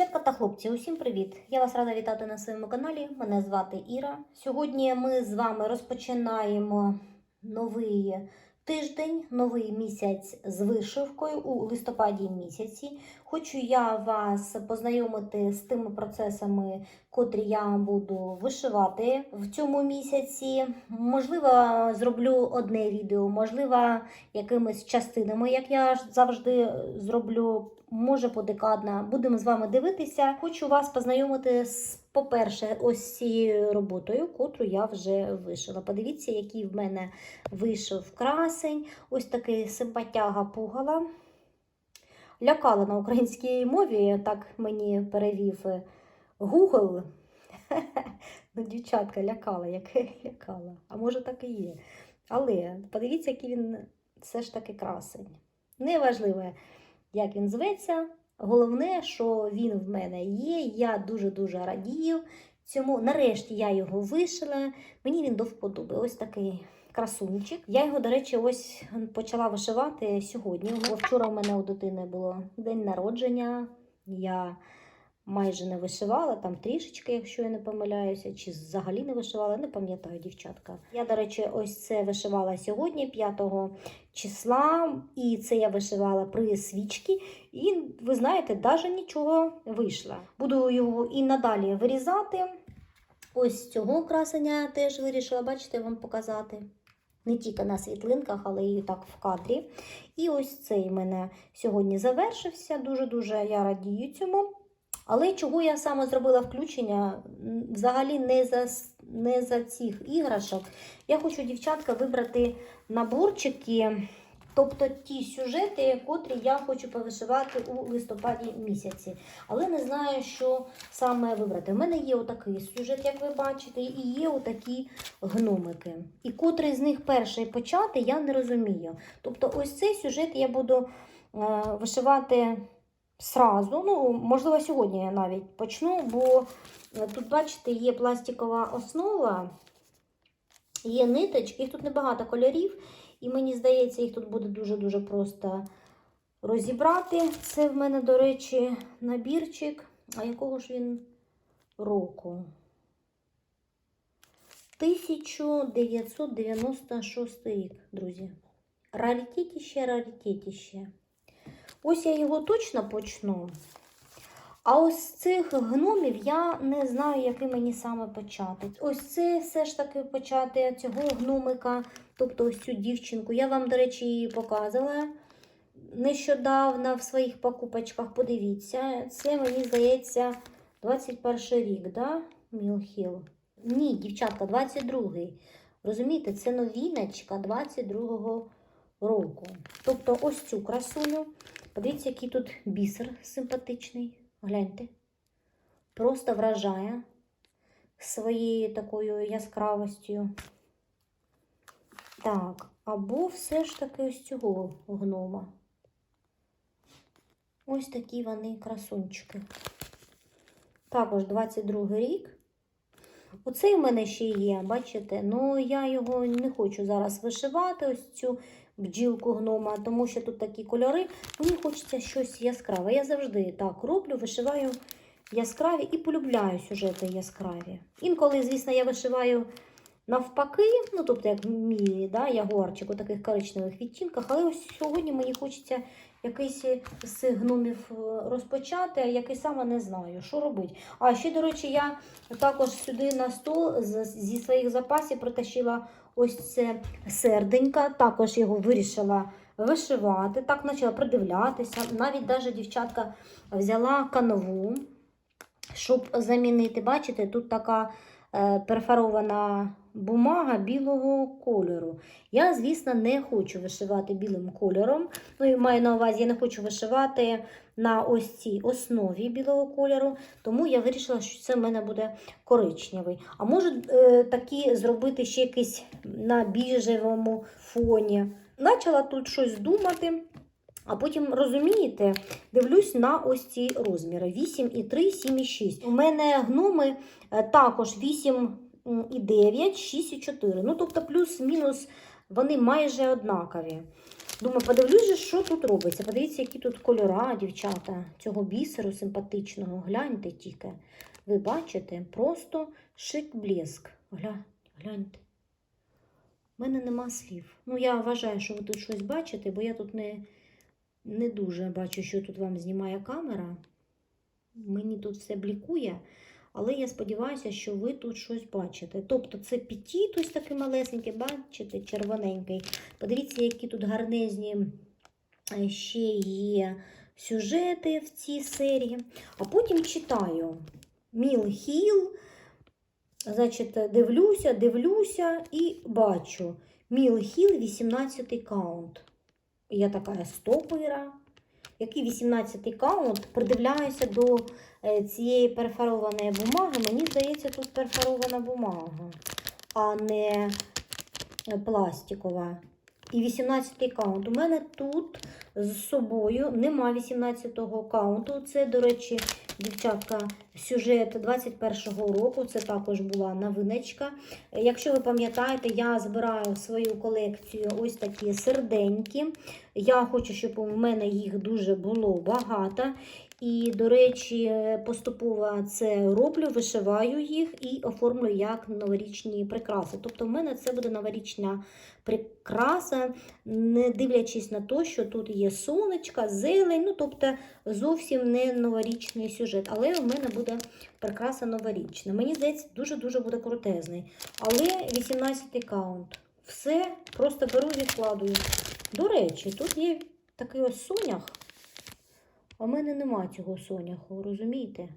Дівчатка та хлопці, усім привіт! Я вас рада вітати на своєму каналі. Мене звати Іра. Сьогодні ми з вами розпочинаємо новий тиждень, новий місяць з вишивкою у листопаді місяці. Хочу я вас познайомити з тими процесами, котрі я буду вишивати в цьому місяці. Можливо, зроблю одне відео, можливо, якимись частинами, як я завжди зроблю. Може подекадна. Будемо з вами дивитися. Хочу вас познайомити з, по-перше, ось цією роботою, котру я вже вишила. Подивіться, який в мене вийшов красень. Ось такий симпатяга пугала. Лякала на українській мові, так мені перевів Google. Ну, дівчатка лякала, яке лякала. А може так і є. Але подивіться, який він все ж таки красень. Неважливо, як він зветься. Головне, що він в мене є. Я дуже-дуже радію цьому. Нарешті я його вишила. Мені він до вподоби. Ось такий красунчик. Я його, до речі, ось почала вишивати сьогодні. Вчора у мене у дитини було день народження. Я майже не вишивала, там трішечки, якщо я не помиляюся, чи взагалі не вишивала, не пам'ятаю, дівчатка. Я, до речі, ось це вишивала сьогодні, 5 числа, і це я вишивала при свічці. І ви знаєте, навіть нічого вийшло. Буду його і надалі вирізати. Ось цього красення теж вирішила, бачите, вам показати. Не тільки на світлинках, але і так в кадрі. І ось цей мене сьогодні завершився. Дуже-дуже я радію цьому. Але чого я саме зробила включення? Взагалі не за, не за цих іграшок. Я хочу, дівчатка, вибрати наборчики, тобто ті сюжети, котрі я хочу повишивати у листопаді місяці. Але не знаю, що саме вибрати. У мене є отакий сюжет, як ви бачите, і є отакі гномики. І котрий з них перший почати, я не розумію. Тобто, ось цей сюжет я буду е, вишивати. Сразу, ну, можливо, сьогодні я навіть почну, бо е, тут, бачите, є пластикова основа, є ниточки, їх тут небагато кольорів, і мені здається, їх тут буде дуже-дуже просто розібрати. Це в мене, до речі, набірчик. А якого ж він року? 1996 рік, друзі. Раритетіще, раритетіще. Ось я його точно почну. А ось цих гномів я не знаю, який мені саме почати. Ось це все ж таки почати цього гномика, тобто ось цю дівчинку. Я вам, до речі, її показувала нещодавно в своїх покупочках. Подивіться, це мені здається 21 рік, да? Мілхіл. Ні, дівчатка, 22-й. Розумієте, це новіночка 22-го року. Тобто ось цю красуню. Подивіться, який тут бісер симпатичний. Гляньте. Просто вражає своєю такою яскравостю. Так, або все ж таки ось цього гнома. Ось такі вони красунчики. Також 22 рік. Оцей в мене ще є, бачите? Ну, я його не хочу зараз вишивати, ось цю бджілку гнома, тому що тут такі кольори. Мені хочеться щось яскраве. Я завжди так роблю, вишиваю яскраві і полюбляю сюжети яскраві. Інколи, звісно, я вишиваю навпаки, ну, тобто, як мій да, ягуарчик у таких коричневих відтінках, але ось сьогодні мені хочеться якийсь з гномів е, розпочати, який саме не знаю, що робити. А ще, до речі, я також сюди на стол зі своїх запасів притащила ось це серденька, також його вирішила вишивати, так почала придивлятися. Навіть даже дівчатка взяла канову, щоб замінити. Бачите, тут така перфорована бумага білого кольору. Я, звісно, не хочу вишивати білим кольором. Ну маю на увазі, я не хочу вишивати на ось цій основі білого кольору, тому я вирішила, що це в мене буде коричневий. А може е, такі зробити ще якийсь на біжевому фоні. Начала тут щось думати. А потім, розумієте, дивлюсь на ось ці розміри: 8,3, 7,6. У мене гноми е, також 8,9, 6,4. Ну, тобто, плюс-мінус вони майже однакові. Думаю, подивлюсь, що тут робиться. Подивіться, які тут кольора, дівчата, цього бісеру симпатичного. Гляньте тільки. Ви бачите, просто шик-блеск. Гля, гляньте. У мене нема слів. Ну, я вважаю, що ви тут щось бачите, бо я тут не, не дуже бачу, що тут вам знімає камера. Мені тут все блікує, але я сподіваюся, що ви тут щось бачите. Тобто це пітіт ось такий малесенький, бачите, червоненький. Подивіться, які тут гарнезні е, ще є сюжети в цій серії. А потім читаю Міл Хіл. Значить, дивлюся, дивлюся і бачу. Міл Хіл, 18 каунт. Я така стопира. Який 18 каунт, придивляюся до е, цієї перфорованої бумаги. Мені здається, тут перфорована бумага, а не е, пластикова. І 18 каунт. У мене тут з собою нема 18-го каунту. Це, до речі, дівчатка, сюжет 21-го року. Це також була новиночка. Якщо ви пам'ятаєте, я збираю в свою колекцію ось такі серденькі. Я хочу, щоб у мене їх дуже було багато. І, до речі, поступово це роблю, вишиваю їх і оформлю як новорічні прикраси. Тобто, в мене це буде новорічна прикраса, не дивлячись на те, що тут є сонечка, зелень, ну тобто зовсім не новорічний сюжет. Але у мене буде прикраса новорічна. Мені здається, дуже-дуже буде крутезний. Але 18 каунт. Все, просто беру і відкладую. До речі, тут є такий ось сонях. В мене нема цього соняху, розумієте?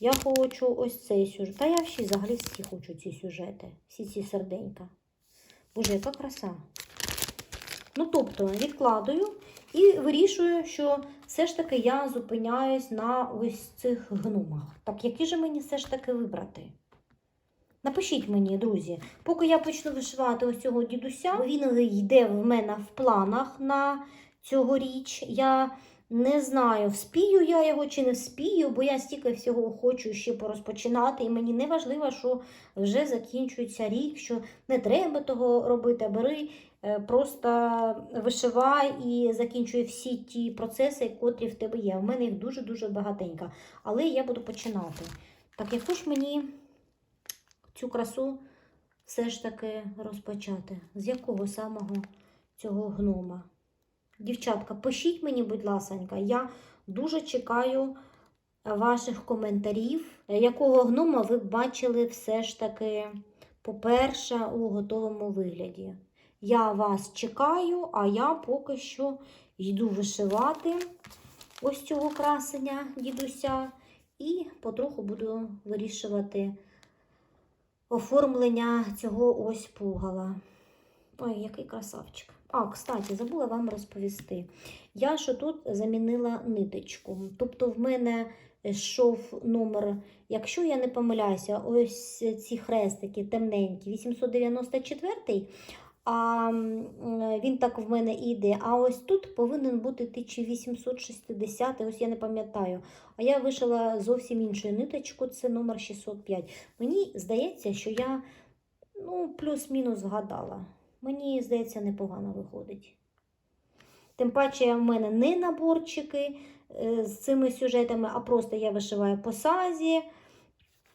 Я хочу ось цей сюжет. Та я всі взагалі всі хочу ці сюжети, всі ці серденька. Боже, яка краса. Ну, тобто, відкладую і вирішую, що все ж таки я зупиняюсь на ось цих гномах. Так, які же мені все ж таки вибрати? Напишіть мені, друзі, поки я почну вишивати ось цього дідуся, він йде в мене в планах на цьогоріч. Я не знаю, вспію я його чи не вспію, бо я стільки всього хочу ще порозпочинати. І мені не важливо, що вже закінчується рік, що не треба того робити. Бери, е, просто вишивай і закінчуй всі ті процеси, котрі в тебе є. У мене їх дуже-дуже багатенько. Але я буду починати. Так, яку ж мені цю красу все ж таки розпочати? З якого самого цього гнома? Дівчатка, пишіть мені, будь ласенька, я дуже чекаю ваших коментарів, якого гнома ви бачили все ж таки, по-перше, у готовому вигляді. Я вас чекаю, а я поки що йду вишивати ось цього красення дідуся, і потроху буду вирішувати оформлення цього ось пугала. Ой, який красавчик. А, кстати, забула вам розповісти. Я що тут замінила ниточку. Тобто, в мене йшов номер, якщо я не помиляюся, ось ці хрестики темненькі, 894 а він так в мене іде. А ось тут повинен бути 1860, ось я не пам'ятаю. А я вишила зовсім іншу ниточку, це номер 605. Мені здається, що я ну, плюс-мінус згадала. Мені, здається, непогано виходить. Тим паче, в мене не наборчики е, з цими сюжетами, а просто я вишиваю по сазі.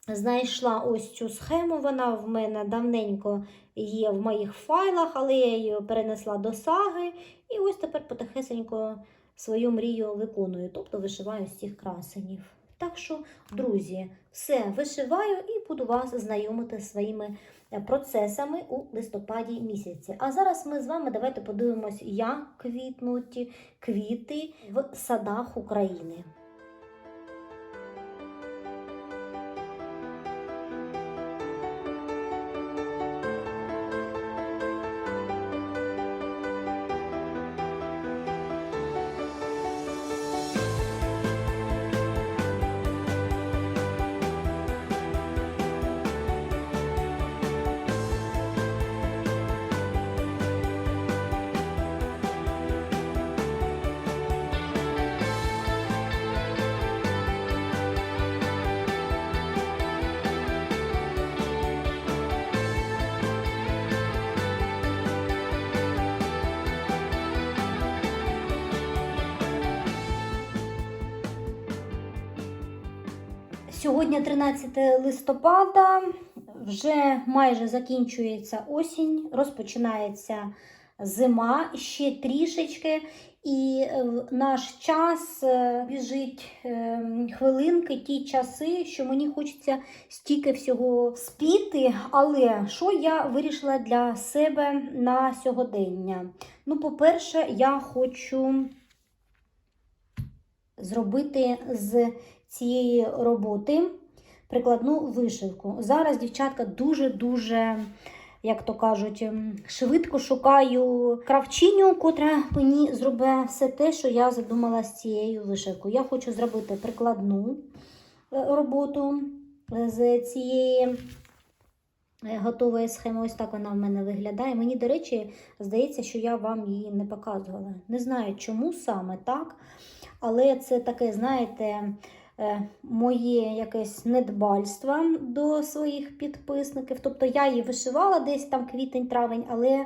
Знайшла ось цю схему, вона в мене давненько є в моїх файлах, але я її перенесла до саги. І ось тепер потихесенько свою мрію виконую, тобто вишиваю з цих красенів. Так що, друзі, все вишиваю і буду вас знайомити з своїми процесами у листопаді місяці. А зараз ми з вами давайте подивимось, як квітнуть квіти в садах України. Сьогодні 13 листопада, вже майже закінчується осінь, розпочинається зима ще трішечки, і е, в наш час е, біжить е, хвилинки, ті часи, що мені хочеться стільки всього спіти. Але що я вирішила для себе на сьогодення? Ну, по-перше, я хочу зробити з цієї роботи прикладну вишивку. Зараз, дівчатка, дуже-дуже, як то кажуть, ем, швидко шукаю кравчиню, котра мені зробить все те, що я задумала з цією вишивкою. Я хочу зробити прикладну е, роботу е, з цієї. е, Готової схеми, ось так вона в мене виглядає. Мені, до речі, здається, що я вам її не показувала. Не знаю, чому саме так. Але це таке, знаєте, моє якесь недбальство до своїх підписників. Тобто я її вишивала десь там квітень-травень, але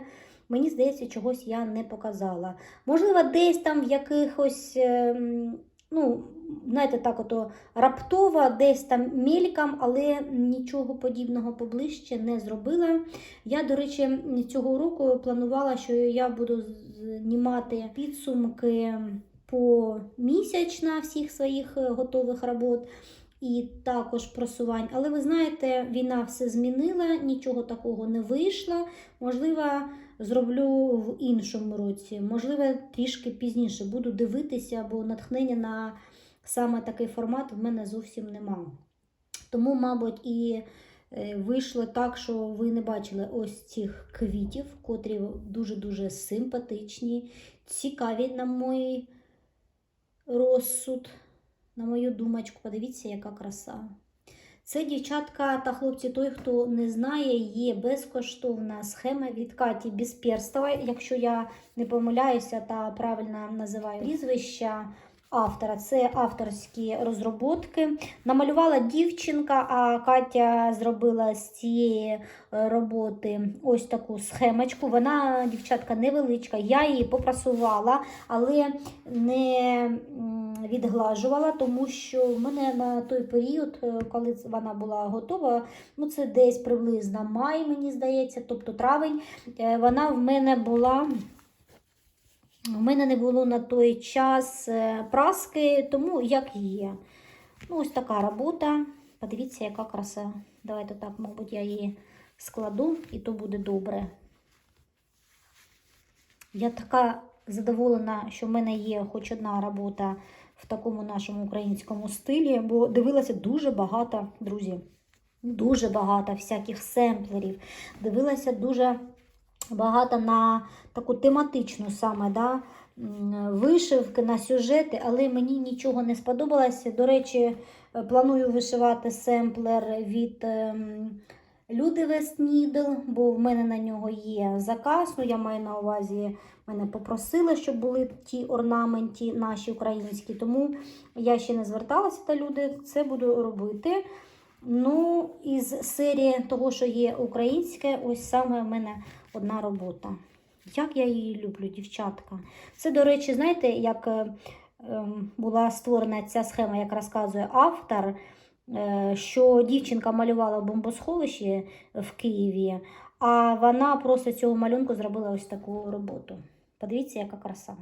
мені здається, чогось я не показала. Можливо, десь там в якихось, ем, ну, знаєте, так, ото раптово, десь там мельком, але нічого подібного поближче не зробила. Я, до речі, цього року планувала, що я буду знімати підсумки помісячно всіх своїх е, готових робот і також просувань. Але ви знаєте, війна все змінила, нічого такого не вийшло. Можливо, зроблю в іншому році, можливо, трішки пізніше буду дивитися, бо натхнення на саме такий формат в мене зовсім нема. Тому, мабуть, і е, вийшло так, що ви не бачили ось цих квітів, котрі дуже-дуже симпатичні, цікаві на мій розсуд, на мою думочку. Подивіться, яка краса. Це, дівчатка та хлопці, той, хто не знає, є безкоштовна схема від Каті Безперстова, якщо я не помиляюся та правильно називаю прізвища автора. Це авторські розробки. Намалювала дівчинка, а Катя зробила з цієї е, роботи ось таку схемочку. Вона, дівчатка, невеличка. Я її попрасувала, але не відглажувала, тому що в мене на той період, е, коли вона була готова, ну це десь приблизно май, мені здається, тобто травень, е, вона в мене була. У мене не було на той час е, праски, тому як є. Ну, ось така робота. Подивіться, яка краса. Давайте так, мабуть, я її складу, і то буде добре. Я така задоволена, що в мене є хоч одна робота в такому нашому українському стилі, бо дивилася дуже багато, друзі, дуже багато всяких семплерів. Дивилася дуже багато на таку тематичну саме да, вишивки, на сюжети, але мені нічого не сподобалося. До речі, е, планую вишивати семплер від ем, Люди Вестнідл, бо в мене на нього є заказ. Ну, я маю на увазі, мене попросили, щоб були ті орнаменті наші українські, тому я ще не зверталася до люди, це буду робити. Ну, із серії того, що є українське, ось саме в мене одна робота. Як я її люблю, дівчатка. Це, до речі, знаєте, як е, ем, була створена ця схема, як розказує автор, е, що дівчинка малювала в бомбосховищі в Києві, а вона просто цього малюнку зробила ось таку роботу. Подивіться, яка краса.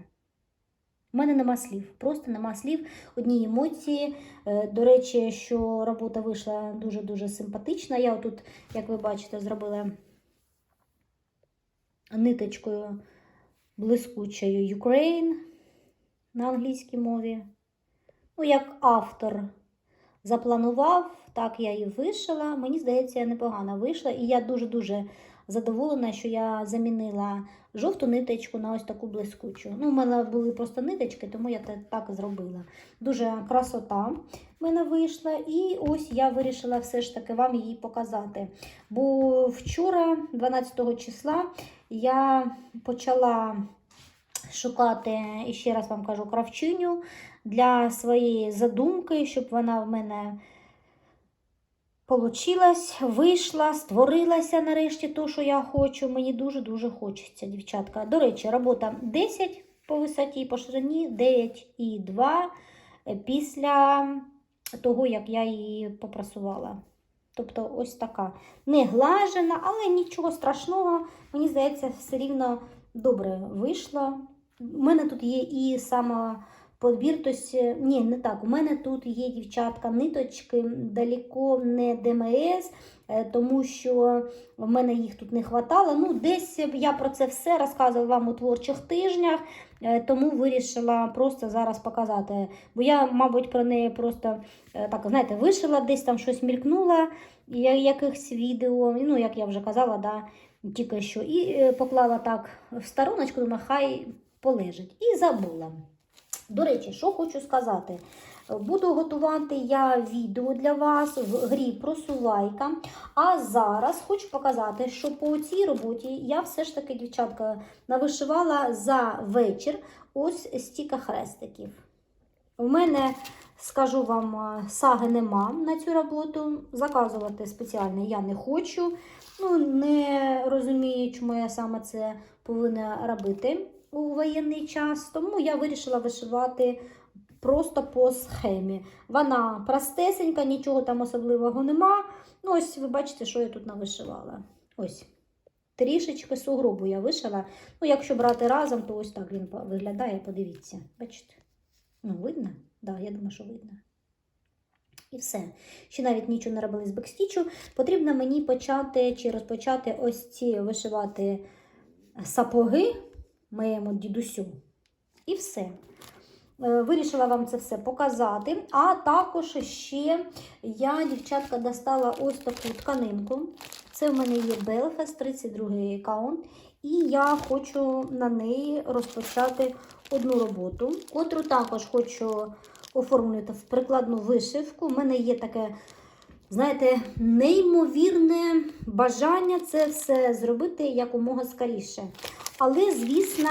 У мене нема слів, просто нема слів, одні емоції. Е, До речі, що робота вийшла дуже-дуже симпатична. Я отут, як ви бачите, зробила ниточкою блискучою Ukraine на англійській мові. Ну, як автор запланував, так я і вишила. Мені здається, я непогано вийшла. І я дуже-дуже задоволена, що я замінила жовту ниточку на ось таку блискучу. Ну, у мене були просто ниточки, тому я так зробила. Дуже красота в мене вийшла. І ось я вирішила все ж таки вам її показати. Бо вчора, 12 числа, я почала шукати, і ще раз вам кажу, кравчиню для своєї задумки, щоб вона в мене получилась, вийшла, створилася нарешті то, що я хочу. Мені дуже-дуже хочеться, дівчатка. До речі, робота 10 по висоті, по ширині, 9,2 після того, як я її попрасувала. Тобто ось така не глажена, але нічого страшного. Мені здається, все рівно добре вийшло. У мене тут є і сама подбір, тобто, ні, не так. У мене тут є дівчатка ниточки, далеко не ДМС, е, тому що в мене їх тут не хватало. Ну, десь я про це все розказувала вам у творчих тижнях, тому вирішила просто зараз показати. Бо я, мабуть, про неї просто е, так, знаєте, вишила, десь там щось мількнула, якихось відео, ну, як я вже казала, да, тільки що. І е, поклала так в стороночку, думаю, хай полежить. І забула. До речі, що хочу сказати. Буду готувати я відео для вас в грі просувайка. А зараз хочу показати, що по цій роботі я все ж таки, дівчатка, навишивала за вечір ось стільки хрестиків. У мене, скажу вам, е, саги нема на цю роботу. Заказувати спеціально я не хочу. Ну, не розумію, чому я саме це повинна робити у воєнний час. Тому я вирішила вишивати просто по схемі. Вона простесенька, нічого там особливого нема. Ну, ось ви бачите, що я тут навишивала. Ось. Трішечки сугробу я вишила. Ну, якщо брати разом, то ось так він виглядає, подивіться. Бачите? Ну, видно? Так, да, я думаю, що видно. І все. Ще навіть нічого не робили з бекстічу. Потрібно мені почати чи розпочати ось ці вишивати сапоги моєму дідусю. І все. Е, Вирішила вам це все показати. А також ще я, дівчатка, достала ось таку тканинку. Це в мене є Belfast, 32 аккаунт. І я хочу на неї розпочати одну роботу, котру також хочу оформити в прикладну вишивку. У мене є таке, знаєте, неймовірне бажання це все зробити якомога скоріше. Але, звісно,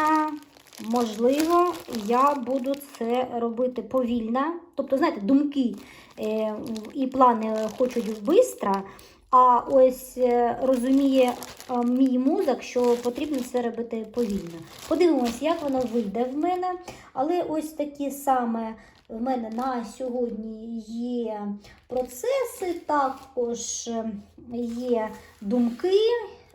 можливо, я буду це робити повільно. Тобто, знаєте, думки е, і плани хочуть швидко, а ось е, розуміє е, мій мозок, що потрібно це робити повільно. Подивимось, як воно вийде в мене. Але ось такі саме в мене на сьогодні є процеси, також є думки.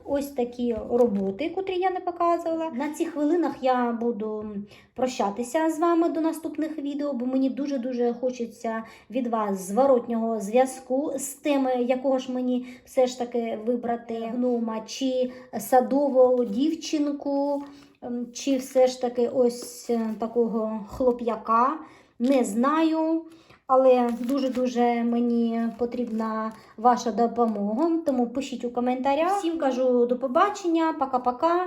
Ось такі роботи, котрі я не показувала. На цих хвилинах я буду прощатися з вами до наступних відео, бо мені дуже-дуже хочеться від вас зворотнього зв'язку з теми, якого ж мені все ж таки вибрати гнома, чи садову дівчинку, ем, чи все ж таки ось е, такого хлоп'яка. Не знаю. Але дуже-дуже мені потрібна ваша допомога, тому пишіть у коментарях. Всім кажу до побачення, пока-пока.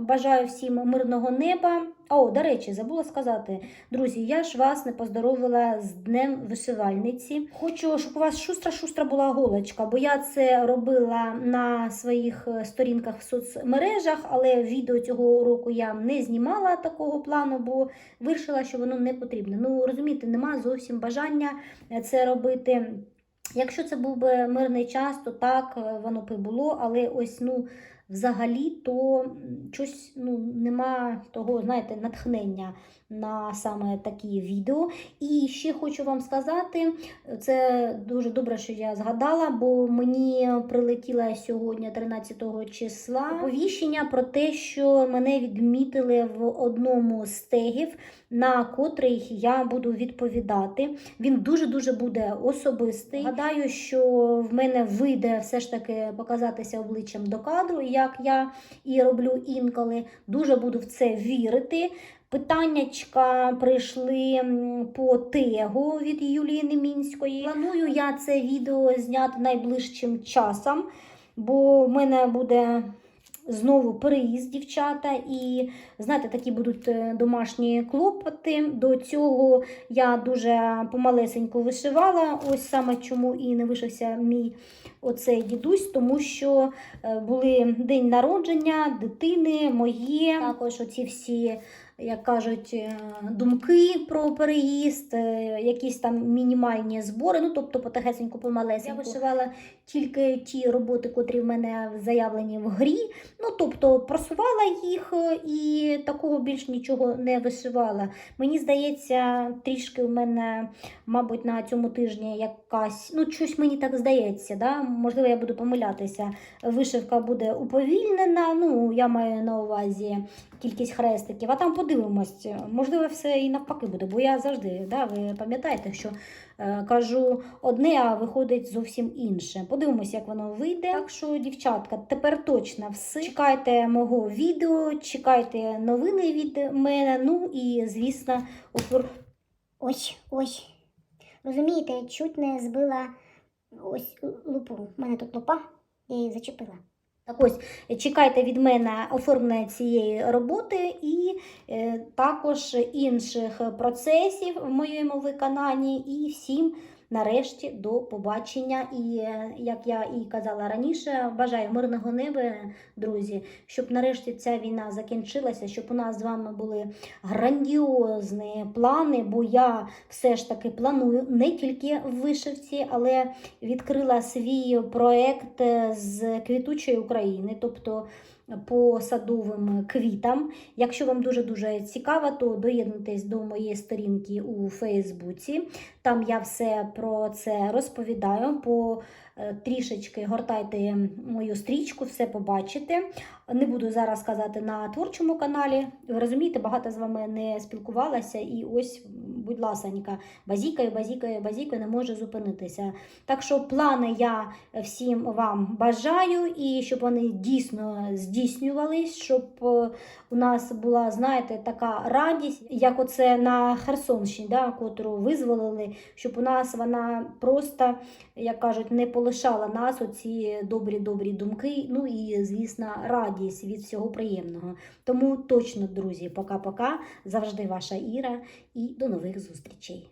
Бажаю всім мирного неба. О, до речі, забула сказати, друзі, я ж вас не поздоровила з Днем вишивальниці. Хочу, щоб у вас шустра-шустра була голочка, бо я це робила на своїх е, сторінках в соцмережах, але відео цього року я не знімала такого плану, бо вирішила, що воно не потрібне. Ну, розумієте, нема зовсім бажання е, це робити. Якщо це був би мирний час, то так е, воно б і було, але ось ну. Взагалі, то щось ну, нема того, знаєте, натхнення на саме такі відео. І ще хочу вам сказати, це дуже добре, що я згадала, бо мені прилетіло сьогодні, 13 числа, оповіщення про те, що мене відмітили в одному з тегів, на котрий я буду відповідати. Він дуже-дуже буде особистий. Гадаю, що в мене вийде все ж таки показатися обличчям до кадру, як я і роблю інколи. Дуже буду в це вірити. Питаннячка прийшли по тегу від Юлії Мінської. Планую я це відео зняти найближчим часом, бо в мене буде знову переїзд, дівчата, і знаєте, такі будуть е, домашні клопоти. До цього я дуже помалесенько вишивала. Ось саме чому і не вишився мій оцей дідусь, тому що е, були день народження, дитини, моє, також оці всі як кажуть, е, думки про переїзд, якісь там мінімальні збори. Ну, тобто потихесеньку помалесеньку. Я вишивала тільки ті роботи, котрі в мене заявлені в грі. Ну, тобто просувала їх е, і такого більш нічого не вишивала. Мені здається, трішки в мене, мабуть, на цьому тижні якась, ну, щось мені так здається, да? можливо, я буду помилятися. Вишивка буде уповільнена, ну, я маю на увазі кількість хрестиків, а там подивимось, можливо, все і навпаки буде, бо я завжди, да, ви пам'ятаєте, що кажу одне, а виходить зовсім інше. Подивимось, як воно вийде. Так що, дівчатка, тепер точно все. Чекайте мого відео, чекайте новини від мене. Ну і, звісно, офер... Ось, ось. Розумієте, чуть не збила ось лупу. У мене тут лупа, я її зачепила. Так ось, чекайте від мене оформлення цієї роботи і е, також інших процесів в моєму виконанні. І всім нарешті до побачення. І е, як я і казала раніше, бажаю мирного неба, друзі, щоб нарешті ця війна закінчилася, щоб у нас з вами були грандіозні плани, бо я все ж таки планую не тільки в вишивці, але відкрила свій проект з квітучої України, тобто по садовим квітам. Якщо вам дуже-дуже цікаво, то доєднуйтесь до моєї сторінки у Фейсбуці. Там я все про це розповідаю. По трішечки гортайте мою стрічку, все побачите. Не буду зараз казати на творчому каналі. Ви розумієте, багато з вами не спілкувалася, і ось, будь ласенька, базікаю, базікаю, базікаю, не можу зупинитися. Так що плани я всім вам бажаю, і щоб вони дійсно здійснювались, щоб е, у нас була, знаєте, така радість, як оце на Херсонщині, да, котру визволили, щоб у нас вона просто, як кажуть, не полишала нас оці добрі-добрі думки, ну і, звісно, радість від всього приємного. Тому точно, друзі, пока-пока. Завжди ваша Іра і до нових зустрічей.